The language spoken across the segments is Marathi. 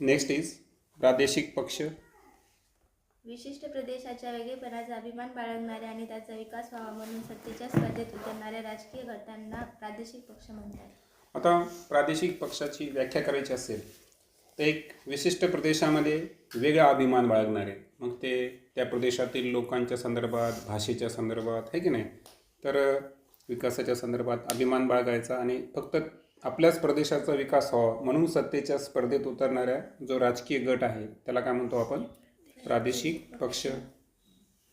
नेक्स्ट इज प्रादेशिक पक्ष. विशिष्ट प्रदेशाच्या वेगळेपणाचा अभिमान बाळगणाऱ्या आणि त्याचा विकास व्हावा म्हणून सत्तेच्या स्पर्धेत उतरणाऱ्या राजकीय गटांना प्रादेशिक पक्ष म्हणतात. आता प्रादेशिक पक्षाची व्याख्या करायची असेल तर एक विशिष्ट प्रदेशामध्ये वेगळा अभिमान बाळगणारे मग ते त्या प्रदेशातील लोकांच्या संदर्भात भाषेच्या संदर्भात आहे की नाही? तर विकासाच्या संदर्भात अभिमान बाळगायचा आणि फक्त आपल्याच प्रदेशाचा विकास व्हावा म्हणून सत्तेच्या स्पर्धेत उतरणाऱ्या जो राजकीय गट आहे त्याला काय म्हणतो आपण? प्रादेशिक पक्ष.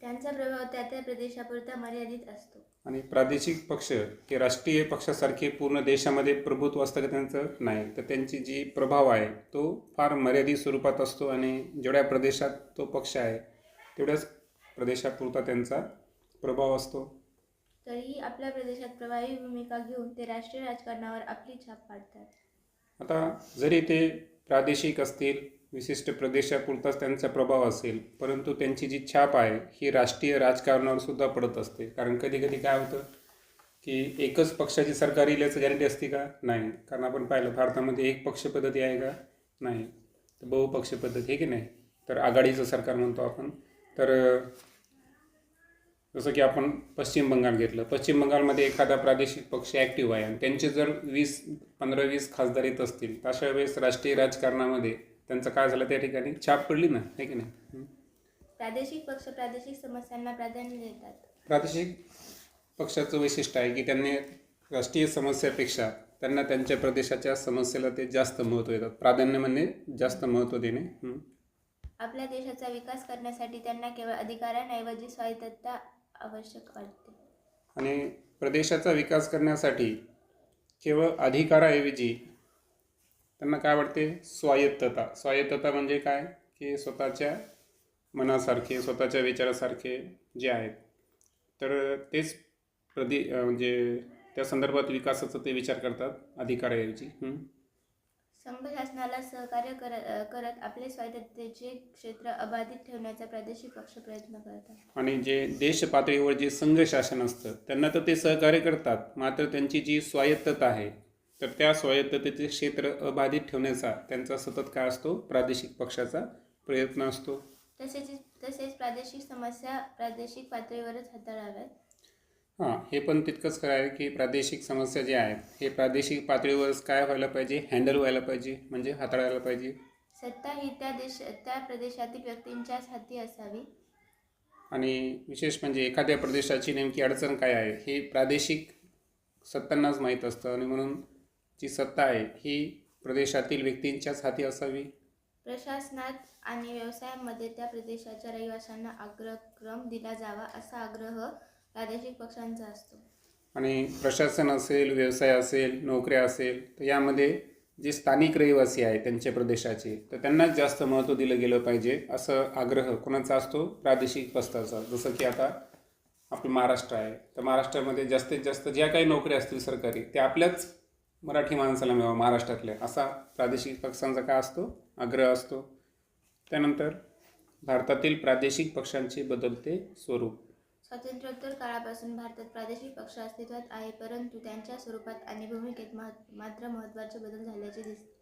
त्यांचा प्रभाव त्या त्या प्रदेशापुरता मर्यादित असतो. आणि प्रादेशिक पक्ष हे राष्ट्रीय पक्षासारखे पूर्ण देशामध्ये प्रभुत्व असतं का त्यांचं? नाही. तर त्यांची जी प्रभाव आहे तो फार मर्यादित स्वरूपात असतो आणि जेवढ्या प्रदेशात तो पक्ष आहे तेवढ्याच प्रदेशापुरता त्यांचा प्रभाव असतो. तरीही आपल्या प्रदेशात प्रभावी भूमिका घेऊन ते राष्ट्रीय राजकारणावर आपली छाप पाडतात. आता जरी ते प्रादेशिक असतील विशिष्ट प्रदेशापुरताच त्यांचा प्रभाव असेल परंतु त्यांची जी छाप आहे ही राष्ट्रीय राजकारणावर सुद्धा पडत असते. कारण कधी कधी काय होतं की एकच पक्षाची सरकार येईल याचं गॅरंटी असते का? नाही. कारण आपण पाहिलं भारतामध्ये एक पक्ष पद्धती आहे का? नाही. तर बहुपक्ष पद्धती आहे की नाही? तर आघाडीचं सरकार म्हणतो आपण. तर जसं की आपण पश्चिम बंगाल घेतलं. पश्चिम बंगालमध्ये एखादा प्रादेशिक पक्ष ॲक्टिव्ह आहे आणि त्यांचे जर वीस पंधरा वीस खासदार येत असतील तर अशा वेळेस राष्ट्रीय राजकारणामध्ये त्यांचं काय झालं त्या ठिकाणी? छाप पडली ना आहे की नाही. प्रादेशिक पक्ष प्रादेशिक समस्यांना प्राधान्य देतात. प्रादेशिक पक्षाचं वैशिष्ट्य आहे की त्यांनी राष्ट्रीय समस्यापेक्षा त्यांना त्यांच्या प्रदेशाच्या समस्येला ते जास्त महत्त्व देतात. प्राधान्य म्हणजे जास्त महत्त्व देणे. आपल्या देशाचा विकास करण्यासाठी त्यांना केवळ अधिकारांऐवजी स्वायत्तता आवश्यक वाटते. आणि प्रदेशाचा विकास करण्यासाठी केवळ अधिकाराऐवजी त्यांना काय वाटते? स्वायत्तता. स्वायत्तता म्हणजे काय? की स्वतःच्या मनासारखे स्वतःच्या विचारासारखे जे आहेत. तर तेच प्रदे म्हणजे त्या संदर्भात विकासाचा ते विचार करतात अधिकाराऐवजी. हं. संघ शासनाला सहकार्य करत करत आपले स्वायत्ततेचे क्षेत्र अबाधित ठेवण्याचा प्रादेशिक पक्ष प्रयत्न करतात. आणि जे देश पातळीवर जे संघ शासन असतं त्यांना तर ते सहकार्य करतात मात्र त्यांची जी स्वायत्तता आहे तर त्या स्वायत्ततेचे क्षेत्र अबाधित ठेवण्याचा त्यांचा सतत काय असतो प्रादेशिक पक्षाचा प्रयत्न असतो. तसेच तसेच प्रादेशिक समस्या प्रादेशिक पातळीवरच हाताळाव्यात. हां हे पण तितकंच आहे की प्रादेशिक समस्या ज्या आहेत हे प्रादेशिक पातळीवरच काय व्हायला पाहिजे हँडल व्हायला पाहिजे म्हणजे हाताळायला पाहिजे? सत्ता ही त्या देश त्या प्रदेशातील व्यक्तींच्याच हाती असावी. आणि विशेष म्हणजे एखाद्या प्रदेशाची नेमकी अडचण काय आहे हे प्रादेशिक सत्तांनाच माहीत असतं आणि म्हणून जी सत्ता आहे ही प्रदेशातील व्यक्तींच्याच हाती असावी? प्रशासनात आणि व्यवसायामध्ये त्या प्रदेशाच्या रहिवाशांना अग्रक्रम दिला जावा असा आग्रह प्रादेशिक पक्षांचा असतो. आणि प्रशासन असेल व्यवसाय असेल नोकऱ्या असेल तर यामध्ये जे स्थानिक रहिवासी आहेत त्यांच्या प्रदेशाचे तर त्यांनाच जास्त महत्त्व दिलं गेलं पाहिजे असं आग्रह कोणाचा असतो? प्रादेशिक पक्षाचा. जसं की आता आपलं महाराष्ट्र आहे. तर महाराष्ट्रामध्ये जास्तीत जास्त ज्या काही नोकऱ्या असतील सरकारी त्या आपल्याच मराठी माणसाला मिळावं महाराष्ट्रातल्या असा प्रादेशिक पक्षांचा काय असतो? आग्रह असतो. त्यानंतर भारतातील प्रादेशिक पक्षांचे बदलते स्वरूप. स्वातंत्र्योत्तर काळापासून भारतात प्रादेशिक पक्ष अस्तित्वात आहे परंतु त्यांच्या स्वरूपात आणि भूमिकेत मात्र महत्त्वाचे बदल झाल्याचे दिसते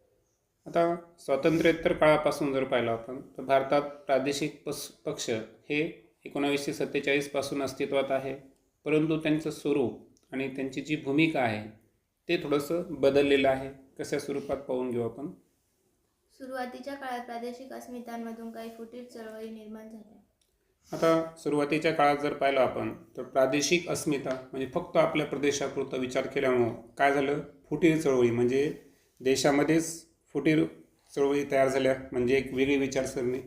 आता स्वातंत्र्योत्तर काळापासून जर पाहिलं आपण तर भारतात प्रादेशिक पस पक्ष हे एकोणावीसशे सत्तेचाळीसपासून अस्तित्वात आहे. परंतु त्यांचं स्वरूप आणि त्यांची जी भूमिका आहे ते थोडंसं बदललेलं आहे. कशा स्वरूपात पाहून घेऊ आपण? सुरुवातीच्या काळात प्रादेशिक अस्मितांमधून काही फुटीर चळवळी निर्माण झाल्या. आता सुरुवातीच्या काळात जर पाहिलं आपण तर प्रादेशिक अस्मिता म्हणजे फक्त आपल्या प्रदेशापुरता विचार केल्यामुळं काय झालं? फुटीर चळवळी म्हणजे देशामध्येच फुटीर चळवळी तयार झाल्या म्हणजे एक वेगळी विचारसरणी.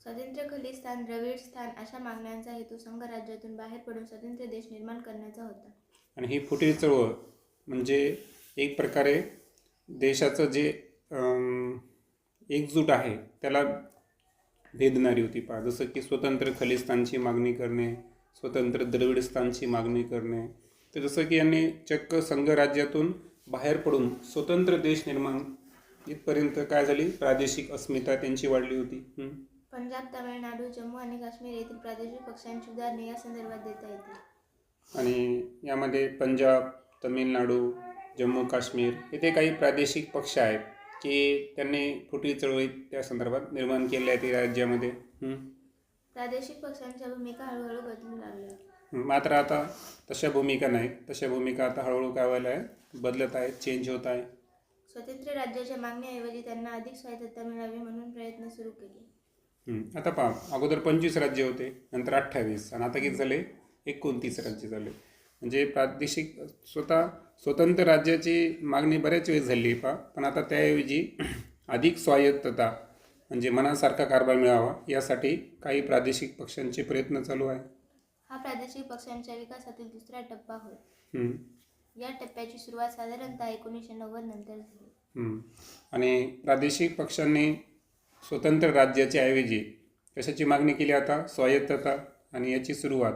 स्वातंत्र्य खलिस्तान द्रविड स्थान अशा मागण्यांचा हेतू संघ राज्यातून बाहेर पडून स्वतंत्र देश निर्माण करण्याचा होता. आणि ही फुटीर चळवळ म्हणजे एक प्रकारे देशाचं जे एकजूट आहे त्याला भेदणारी होती पहा. जसं की स्वतंत्र खलिस्तानची मागणी करणे स्वतंत्र द्रविडस्थानची मागणी करणे. तर जसं की यांनी चक्क संघ राज्यातून बाहेर पडून स्वतंत्र देश निर्माण इथपर्यंत काय झाली? प्रादेशिक अस्मिता त्यांची वाढली होती. पंजाब तामिळनाडू जम्मू आणि काश्मीर येथील प्रादेशिक पक्षांची उदाहरणे या संदर्भात देता येतील. आणि यामध्ये पंजाब तमिळनाडू जम्मू काश्मीर येथे काही प्रादेशिक पक्ष आहेत. की त्यांनी फुटी चळवळी त्या संदर्भात निर्माण केल्या आहेत या राज्यामध्ये. प्रादेशिक पक्षांच्या भूमिका हळूहळू बदलू लागल्या. मात्र आता तशा भूमिका नाही. तशा भूमिका आता हळूहळू काय व्हायला आहे बदलत आहेत चेंज होत आहे. स्वतंत्र राज्याच्या मागणीऐवजी त्यांना अधिक स्वायत्तता मिळावी म्हणून प्रयत्न सुरू केले. हं. आता पहा अगोदर पंचवीस राज्य होते नंतर अठ्ठावीस. आणि आता किती झाले? एकोणतीस राज्य झाले. म्हणजे प्रादेशिक स्वतः स्वतंत्र राज्याची मागणी बऱ्याच वेळेस झाली आहे पहा पण आता त्याऐवजी अधिक स्वायत्तता म्हणजे मनासारखा कारभार मिळावा यासाठी काही प्रादेशिक पक्षांचे प्रयत्न चालू आहे. हा प्रादेशिक पक्षांच्या विकासातील दुसरा टप्पा होय. हं. या टप्प्याची सुरुवात साधारणतः एकोणीसशे नव्वद नंतर झाली. हं. आणि प्रादेशिक पक्षांनी स्वतंत्र राज्याच्या ऐवजी कशाची मागणी केली आता? स्वायत्तता आणि याची सुरुवात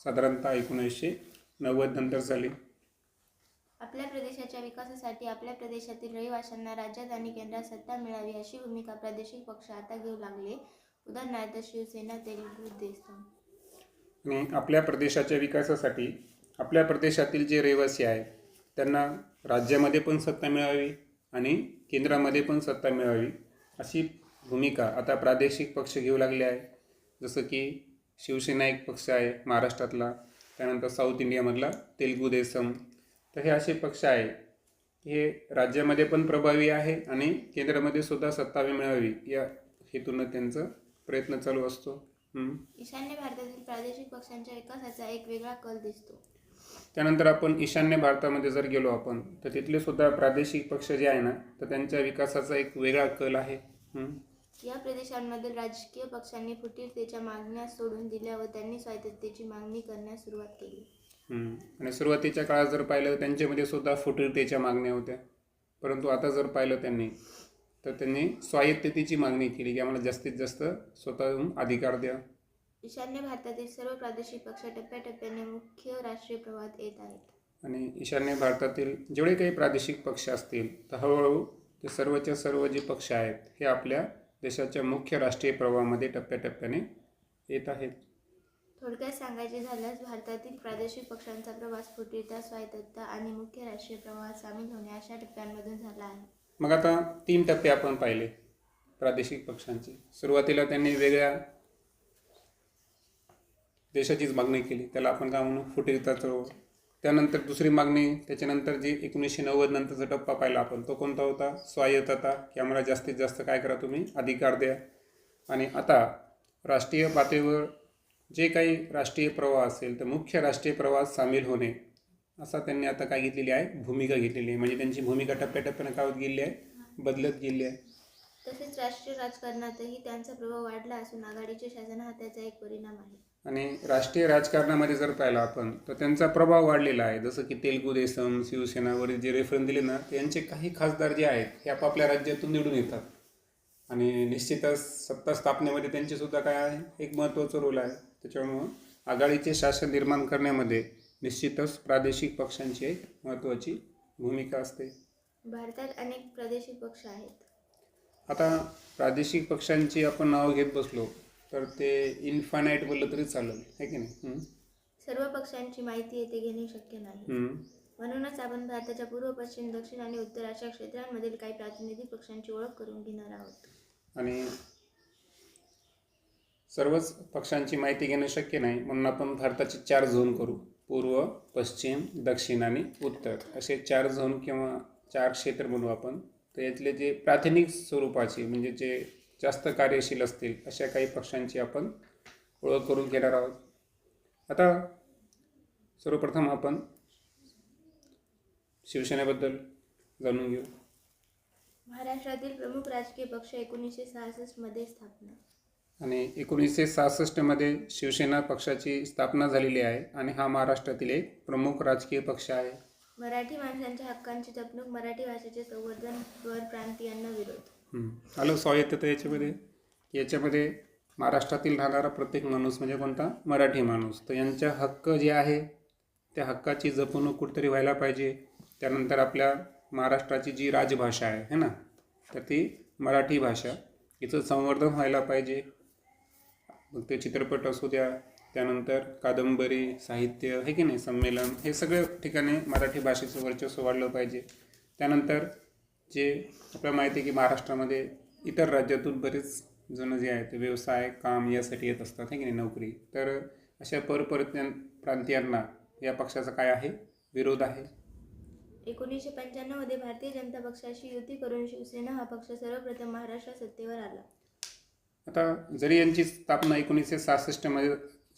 साधारणतः एकोणीसशे नव्वद नंतर झाली. आपल्या प्रदेशाच्या विकासासाठी आपल्या प्रदेशातील रहिवाशांना राज्यात आणि केंद्रात सत्ता मिळावी अशी भूमिका प्रादेशिक पक्ष आता घेऊ लागले. उदाहरणार्थ शिवसेना तेलुगू देसम आणि आपल्या प्रदेशाच्या विकासासाठी आपल्या प्रदेशातील जे रहिवासी आहेत त्यांना राज्यामध्ये पण सत्ता मिळावी आणि केंद्रामध्ये पण सत्ता मिळावी अशी भूमिका आता प्रादेशिक पक्ष घेऊ लागले आहे. जसं की शिवसेना एक पक्ष आहे महाराष्ट्रातला त्यानंतर साऊथ इंडियामधला तेलुगू देसम तर हे असे पक्ष आहे हे राज्यामध्ये पण प्रभावी आहे आणि केंद्रामध्ये सुद्धा सत्ता मिळावी या हेतूनं त्यांचा प्रयत्न चालू असतो. ईशान्य भारतातील प्रादेशिक पक्षांच्या विकासाचा एक वेगळा कल दिसतो त्यानंतर आपण ईशान्य भारतामध्ये जर गेलो आपण तर तिथले सुद्धा प्रादेशिक पक्ष जे आहे ना तर त्यांच्या विकासाचा एक वेगळा कल आहे. या प्रदेशांमधील राजकीय पक्षांनी फुटीरतेच्या मागण्या सोडून दिल्या व त्यांनी स्वायत्ततेची मागणी करण्यास सुरुवात केली. आणि सुरुवातीच्या काळात जर पाहिलं त्यांच्यामध्ये सुद्धा फुटीरतेच्या मागण्या होत्या. परंतु आता जर पाहिलं त्यांनी तर त्यांनी स्वायत्ततेची मागणी केली की आम्हाला जास्तीत जास्त स्वतःहून अधिकार द्या. ईशान्य भारतातील सर्व प्रादेशिक पक्ष टप्प्याटप्प्याने मुख्य राष्ट्रीय प्रवाहात येत आहेत. आणि ईशान्य भारतातील जेवढे काही प्रादेशिक पक्ष असतील तर हळूहळू ते सर्वच्या सर्व जे पक्ष आहेत हे आपल्या देशाच्या मुख्य राष्ट्रीय प्रवाहामध्ये टप्प्याटप्प्याने येत आहेत. थोडक्यात सांगायचे झाल्यास भारतातील प्रादेशिक पक्षांचा प्रवास फुटीरता स्वायत्तता आणि मुख्य राष्ट्रीय प्रवाहात सामील होणे अशा टप्प्यांमधून झाला आहे. मग आता तीन टप्पे आपण पाहिले प्रादेशिक पक्षांचे. सुरुवातीला त्यांनी वेगळ्या देशाचीच मागणी केली त्याला आपण काय म्हणू फुटीरता चळवळ त्यानंतर दुसरी मागणी त्याच्यानंतर जी एकोणीसशे नव्वद नंतरचा टप्पा पाहिला आपण तो कोणता होता? स्वायत्तता. की आम्हाला जास्तीत जास्त काय करा तुम्ही? अधिकार द्या. आणि आता राष्ट्रीय पातळीवर जे काही राष्ट्रीय प्रवाह असेल तर मुख्य राष्ट्रीय प्रवाहात सामील होणे असा त्यांनी आता काय घेतलेली आहे? भूमिका घेतलेली आहे. म्हणजे त्यांची भूमिका टप्प्याटप्प्यानं काय होत गेली आहे? बदलत गेली आहे. तसेच राष्ट्रीय राजकारणातही त्यांचा प्रभाव वाढला असून आघाडीच्या शासन हा त्याचा एक परिणाम आहे. आणि राष्ट्रीय राजकारणामध्ये जर पाहिलं आपण तर त्यांचा प्रभाव वाढलेला आहे. जसं की तेलुगू देसम शिवसेना वरील जे रेफरन्स दिले ना त्यांचे काही खासदार जे आहेत हे आपापल्या राज्यातून निवडून येतात. आणि निश्चितच सत्ता स्थापनेमध्ये त्यांचे सुद्धा काय आहे? एक महत्त्वाचा रोल आहे. त्याच्यामुळं आघाडीचे शासन निर्माण करण्यामध्ये निश्चितच प्रादेशिक पक्षांची एक महत्त्वाची भूमिका असते. भारतात अनेक प्रादेशिक पक्ष आहेत. आता प्रादेशिक पक्षांची आपण नावं घेत बसलो तर ते इन्फानाईट बोललं तरी चालेल आहे की नाही? सर्व पक्षांची माहिती येथे घेणे शक्य नाही. म्हणूनच आपण भारताच्या पूर्व पश्चिम दक्षिण आणि उत्तर अशा क्षेत्रांमधील काही प्रातिनिधिक पक्षांची ओळख करून घेणार आहोत. आणि सर्वच पक्षांची माहिती घेणं शक्य नाही. म्हणून आपण भारताचे चार झोन करू. पूर्व पश्चिम दक्षिण आणि उत्तर. असे चार झोन किंवा चार क्षेत्र म्हणू आपण. तर यातले जे प्राथमिक स्वरूपाचे म्हणजे जे जास्त कार्यशील असतील अशा काही पक्षांची आपण ओळख करून घेणार आहोत. आता सर्वप्रथम आपण शिवसेनेबद्दल जाणून घेऊ. महाराष्ट्रातील प्रमुख राजकीय पक्ष एकोणीसशे सहासष्टमध्ये स्थापना. आणि एकोणीसशे सहासष्टमध्ये शिवसेना पक्षाची स्थापना झालेली आहे आणि हा महाराष्ट्रातील एक प्रमुख राजकीय पक्ष आहे. मराठी माणसांच्या हक्कांची जपणूक मराठी भाषेचे संवर्धन वर प्रांतीयांना विरोध. हं. आलं स्वायत्तता याच्यामध्ये. याच्यामध्ये महाराष्ट्रातील राहणारा प्रत्येक माणूस म्हणजे कोणता? मराठी माणूस. तर यांच्या हक्क जे आहे त्या हक्काची जपणूक कुठेतरी व्हायला पाहिजे. त्यानंतर आपल्या महाराष्ट्राची जी राजभाषा आहे है ना? तर ती मराठी भाषा. हिचं संवर्धन व्हायला पाहिजे. मग ते चित्रपट असू द्या त्यानंतर कादंबरी साहित्य हे की नाही संमेलन हे सगळ्या ठिकाणी मराठी भाषेचं वर्चस्व वाढलं पाहिजे. त्यानंतर जे आपल्याला माहिती आहे की महाराष्ट्रामध्ये इतर राज्यातून बरेच जण जे आहेत ते व्यवसाय काम यासाठी येत असतात हे की नाही नोकरी. तर अशा परप्रांतीय प्रांतीयांना या पक्षाचा काय आहे? विरोध आहे? एकोणीसशे पंच्याण्णवमध्ये भारतीय जनता पक्षाशी युती करून शिवसेना हा पक्ष सर्वप्रथम महाराष्ट्रात सत्तेवर आला. आता जरी यांची स्थापना एकोणीसशे सहासष्टमध्ये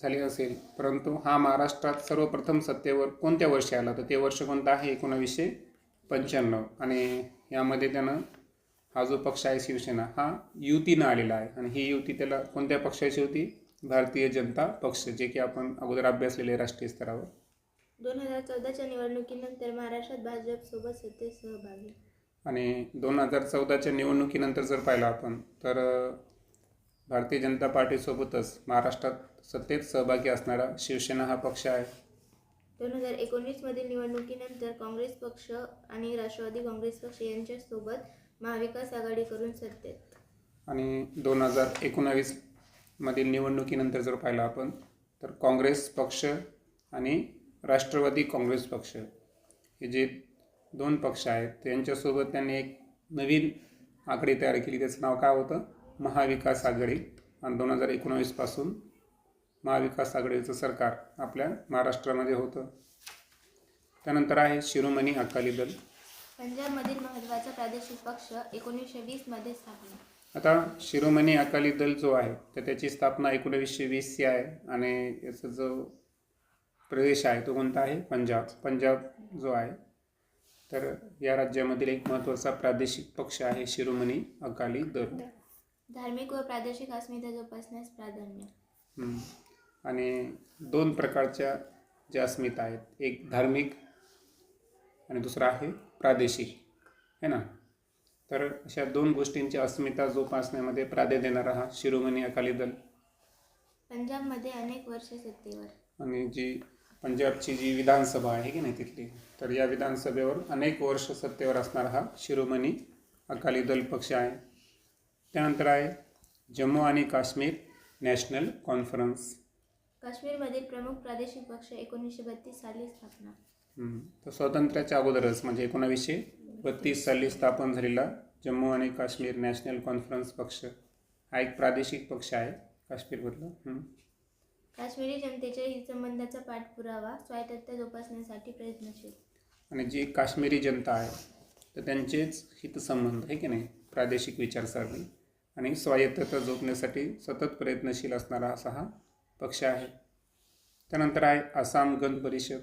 झाली असेल परंतु हा महाराष्ट्रात सर्वप्रथम सत्तेवर कोणत्या वर्षी आला? तर ते वर्ष कोणतं आहे? एकोणावीसशे पंच्याण्णव. आणि यामध्ये त्यानं हा जो पक्ष आहे शिवसेना हा युतीनं आलेला आहे. आणि ही युती त्याला कोणत्या पक्षाची होती? भारतीय जनता पक्ष जे की आपण अगोदर अभ्यासलेले राष्ट्रीय स्तरावर. दोन हजार चौदाच्या निवडणुकीनंतर महाराष्ट्रात भाजपसोबत सत्तेत सहभागी. आणि दोन हजार चौदाच्या निवडणुकीनंतर जर पाहिलं आपण तर भारतीय जनता पार्टीसोबतच महाराष्ट्रात सत्तेत सहभागी असणारा शिवसेना हा पक्ष आहे. दोन हजार एकोणीसमधील निवडणुकीनंतर काँग्रेस पक्ष आणि राष्ट्रवादी काँग्रेस पक्ष यांच्यासोबत महाविकास आघाडी करून सत्तेत. आणि दोन हजार एकोणावीसमधील निवडणुकीनंतर जर पाहिलं आपण तर काँग्रेस पक्ष आणि राष्ट्रवादी काँग्रेस पक्ष हे जे दोन पक्ष आहेत त्यांच्यासोबत त्यांनी एक नवीन आघाडी तयार केली. त्याचं नाव काय होतं? महाविकास आघाडी आणि दोन हजार एकोणावीसपासून महाविकास आघाडीचं सरकार आपल्या महाराष्ट्रामध्ये होतं. त्यानंतर आहे शिरोमणी अकाली दल. पंजाबमधील महत्त्वाचा प्रादेशिक पक्ष एकोणीसशे वीसमध्ये स्थापना. आता शिरोमणी अकाली दल जो आहे तर त्याची स्थापना एकोणवीसशे वीसची आहे आणि याचा जो प्रदेश आहे तो कोणता आहे? पंजाब. पंजाब जो आहे तर या राज्यामधील एक महत्त्वाचा प्रादेशिक पक्ष आहे शिरोमणी अकाली दल. धार्मिक व प्रादेशिक अस्मिता जोपासण्यास प्राधान्य. आणि दोन प्रकारच्या ज्या अस्मिता आहेत एक धार्मिक आणि दुसरा आहे प्रादेशिक. है ना? तर अशा दोन गोष्टींची अस्मिता जोपासण्यामध्ये प्राधान्य देणारा हा शिरोमणी अकाली दल. पंजाबमध्ये अनेक वर्षे सत्तेवर. आणि जी पंजाबची जी विधानसभा आहे की नाही तिथली तर या विधानसभेवर अनेक वर्ष सत्तेवर असणारा हा शिरोमणी अकाली दल पक्ष आहे. त्यानंतर आहे जम्मू आणि काश्मीर नॅशनल कॉन्फरन्स. काश्मीरमधील प्रमुख प्रादेशिक पक्ष एकोणीसशे बत्तीस साली स्थापना. हम्म. तर स्वातंत्र्याच्या अगोदरच म्हणजे एकोणावीसशे बत्तीस साली स्थापन झालेला जम्मू आणि काश्मीर नॅशनल कॉन्फरन्स पक्ष हा एक प्रादेशिक पक्ष आहे काश्मीरमधला. हम्म. काश्मीरी जनतेच्या हितसंबंधाचा पाठपुरावा स्वायत्तता जोपासण्यासाठी प्रयत्नशील. आणि जी काश्मीरी जनता आहे तर त्यांचेच हितसंबंध आहे की नाही? प्रादेशिक विचारसरणी. आणि स्वायत्तता जोपण्यासाठी सतत प्रयत्नशील असणारा असा हा पक्ष आहे. त्यानंतर आहे आसाम गण परिषद.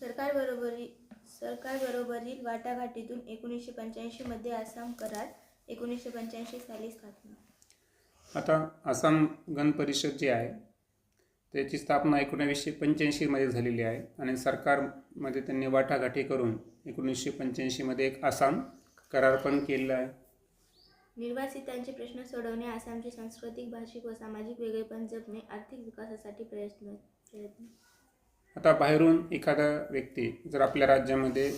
सरकारबरोबरी सरकारबरोबरील वाटाघाटीतून एकोणीसशे पंच्याऐंशीमध्ये आसाम करार एकोणीसशे पंच्याऐंशी साली स्थापना. आता आसाम गण परिषद जी आहे त्याची स्थापना एकोणावीसशे पंच्याऐंशीमध्ये झालेली आहे आणि सरकारमध्ये त्यांनी वाटाघाटी करून एकोणीसशे पंच्याऐंशीमध्ये एक आसाम करार पण केलेला आहे. निर्वासितांचे प्रश्न सोडवणे आसामचे सांस्कृतिक भाषिक व सामाजिक वेगळेपण जपणे आर्थिक विकासासाठी प्रयत्न प्रयत्न. आता बाहेरून एखादा व्यक्ती जर आपल्या राज्यामध्ये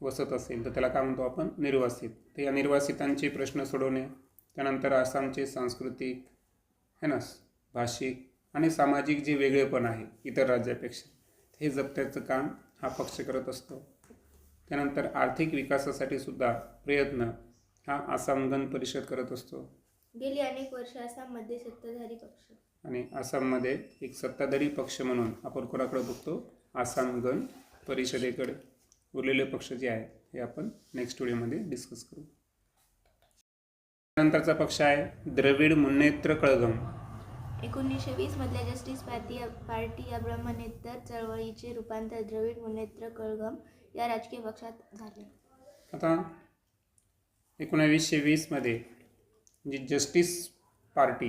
वसत असेल तर त्याला काय म्हणतो आपण? निर्वासित. तर या निर्वासितांचे प्रश्न सोडवणे त्यानंतर आसामचे सांस्कृतिक है ना भाषिक आणि सामाजिक जे वेगळेपण आहे इतर राज्यापेक्षा हे जपण्याचं काम हा पक्ष करत असतो. त्यानंतर आर्थिक विकासासाठी सुद्धा प्रयत्न हा आसाम गण परिषद करत असतो. गेली अनेक वर्ष आसाममध्ये सत्ताधारी पक्ष. आणि आसाममध्ये एक सत्ताधारी पक्ष म्हणून आपण कोणाकडे बघतो? आसाम गण परिषदेकडे उरलेले पक्ष जे आहेत हे आपण नेक्स्ट व्हिडिओमध्ये डिस्कस करू. नंतरचा पक्ष आहे द्रविड मुन्नेत्र कळगम एकोणीसशे वीसमधल्या जस्टिस पार्टी पार्टी या ब्रह्मनेतर चळवळीचे रूपांतर द्रविड मुनेत्र कळगम या राजकीय पक्षात झाले. आता एकोणावीसशे वीसमध्ये जी जस्टिस पार्टी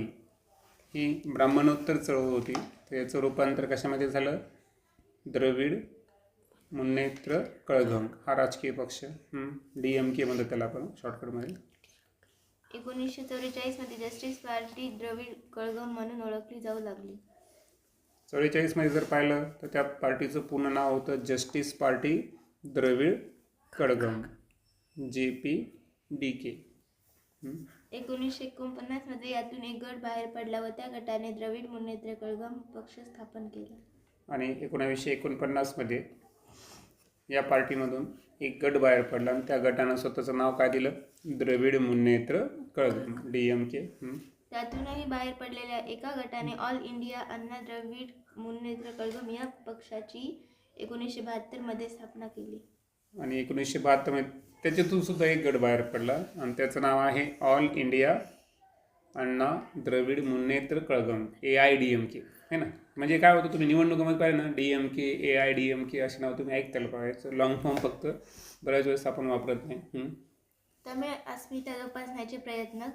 ही ब्राह्मणोत्तर चळवळ होती. तर याचं रूपांतर कशामध्ये झालं? द्रविड मुन्नेत्र कळघम हा राजकीय पक्ष. डी एम के म्हणतो त्याला आपण शॉर्टकटमध्ये एकोणीसशे चौवेचाळीसमध्ये जस्टिस पार्टी द्रविड कळगम म्हणून ओळखली जाऊ लागली. चव्वेचाळीसमध्ये जर पाहिलं तर त्या पार्टीचं पूर्ण नाव होतं justice party Dravida कळगम J P D के एकोणीसशे एकोणपन्नासमध्ये यातून एक गट बाहेर पडला व त्या गटाने द्रविड मुन्नेत्र कळगम पक्ष स्थापन केला. आणि एकोणावीसशे एकोणपन्नासमध्ये या पार्टीमधून एक गट बाहेर पडला आणि त्या गटानं स्वतःचं नाव काय दिलं? Dravida Munnetra Kazhagam D M K त्यातूनही बाहेर पडलेल्या एका गटाने ऑल इंडिया अण्णा द्रविड मुन्नेत्र कळगम या पक्षाची एकोणीसशे बहात्तरमध्ये स्थापना केली. आणि एकोणीसशे बहात्तरमध्ये त्याच्यातून सुद्धा एक गट बाहेर पडला. आणि त्याचं नाव आहे all India Anna Dravida Munnetra Kazhagam A I D M K है ना? म्हणजे काय होतं तुम्ही निवडणुकीमध्ये पाहिलं ना D M K A I D M K असे नाव तुम्ही ऐकताला पाहायचं. लॉंग फॉर्म फक्त. बऱ्याच वेळेस आपण वापरत नाही. तमिळ अस्मिता जोपासण्याचे प्रयत्न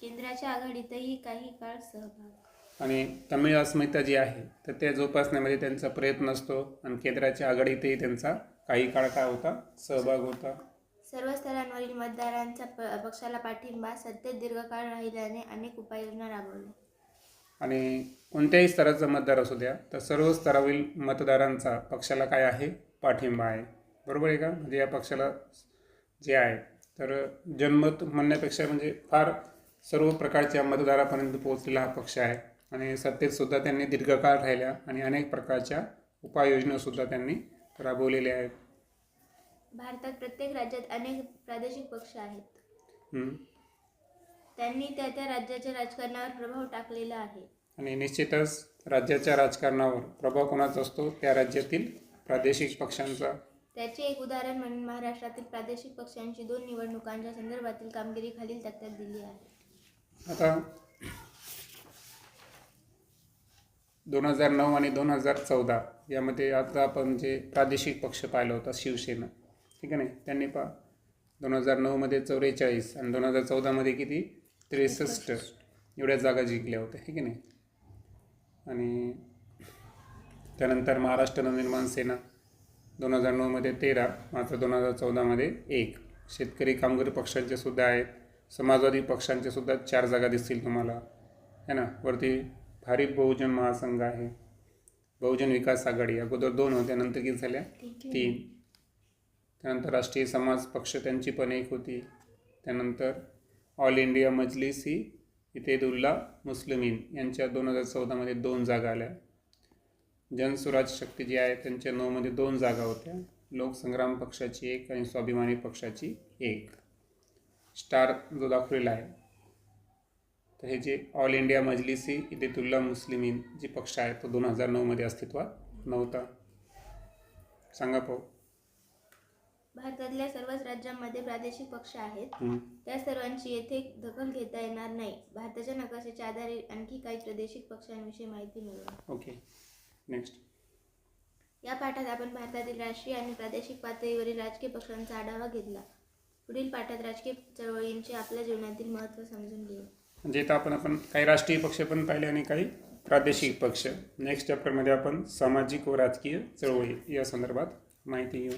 केंद्राच्या आघाडीतही काही काळ सहभाग. आणि तमिळ अस्मिता जी आहे तर त्या जोपासण्यामध्ये त्यांचा प्रयत्न असतो आणि केंद्राच्या आघाडीतही त्यांचा काही काळ काय होता? सहभाग होता? सर्व स्तरांवरील मतदारांचा प- पक्षाला पाठिंबा सत्तेत दीर्घकाळ राहिल्याने अनेक उपाययोजना राबवल्या. आणि कोणत्याही स्तराचा मतदार असू द्या तर सर्व स्तरावरील मतदारांचा पक्षाला काय आहे? पाठिंबा आहे. बरोबर आहे का? म्हणजे या पक्षाला जे आहे तर जनमत म्हणण्यापेक्षा म्हणजे फार सर्व प्रकारच्या मतदारापर्यंत पोहोचलेला हा पक्ष आहे. आणि सत्तेतसुद्धा त्यांनी दीर्घकाळ राहिल्या आणि अनेक प्रकारच्या उपाययोजनासुद्धा त्यांनी राबवलेल्या आहेत. भारतात प्रत्येक राज्यात अनेक प्रादेशिक पक्ष आहेत. त्यांनी त्या त्या राज्याच्या राजकारणावर प्रभाव टाकलेला आहे. आणि निश्चितच राज्याच्या राजकारणावर प्रभाव कोणाचा असतो? त्या राज्यातील प्रादेशिक पक्षांचा. त्याचे एक उदाहरण म्हणून महाराष्ट्रातील प्रादेशिक पक्षांची दोन निवडणुकांच्या संदर्भातील कामगिरी खालील तक्त्यात दिली आहे. आता दोन हजार नऊ आणि दोन हजार चौदा यामध्ये आता आपण जे प्रादेशिक पक्ष पाहिला होता शिवसेना. ठीक आहे नाही? त्यांनी पा दोन हजार नऊमध्ये चौवेचाळीस आणि दोन हजार चौदामध्ये किती? त्रेसष्ट. एवढ्या जागा जिंकल्या होत्या. ठीक आहे नाही? आणि त्यानंतर महाराष्ट्र नवनिर्माण सेना. दोन हजार नऊमध्ये तेरा. मात्र दोन हजार चौदामध्ये एक. शेतकरी कामगारी पक्षांचे सुद्धा आहेत. समाजवादी पक्षांचे सुद्धा चार जागा दिसतील तुम्हाला. है ना? वरती भारिप बहुजन महासंघ आहे. बहुजन विकास आघाडी. अगोदर दोन होत्या नंतर किती झाल्या? तीन. त्यानंतर राष्ट्रीय समाज पक्ष त्यांची पण एक होती. त्यानंतर ऑल इंडिया मजलिस ही इतेदुल्ला मुस्लिमीन यांच्या दोन हजार चौदामध्ये दोन जागा आल्या. जनसुराज शक्ती जी आहे त्यांच्या नऊमध्ये दोन जागा होत्या. लोकसंग्राम पक्षाची एक आणि स्वाभिमानी पक्षाची एक. स्टार जो दाखवलेला आहे तर हे जे ऑल इंडिया मजलिसी इदेतुल्ला मुस्लिमीन जे पक्ष आहे तो दोन हजार नऊमध्ये अस्तित्वात नव्हता. सांगा पाहू. भारतातल्या सर्वच राज्यांमध्ये प्रादेशिक पक्ष आहेत. त्या सर्वांची येथे दखल घेता येणार नाही. भारताच्या नकाशाच्या आधारे आणखी काही प्रादेशिक पक्षांविषयी माहिती मिळवा ओके नेक्स्ट या पाठात आपण भारतातील राष्ट्रीय आणि प्रादेशिक पातळीवरील राजकीय पक्षांचा आढावा घेतला. पुढील पाठात राजकीय चळवळींचे आपल्या जीवनातील महत्त्व समजून घेऊ. म्हणजे इथं आपण आपण काही राष्ट्रीय पक्ष पण पाहिले आणि काही प्रादेशिक पक्ष. नेक्स्ट चॅप्टरमध्ये आपण सामाजिक व राजकीय चळवळी या संदर्भात माहिती घेऊ.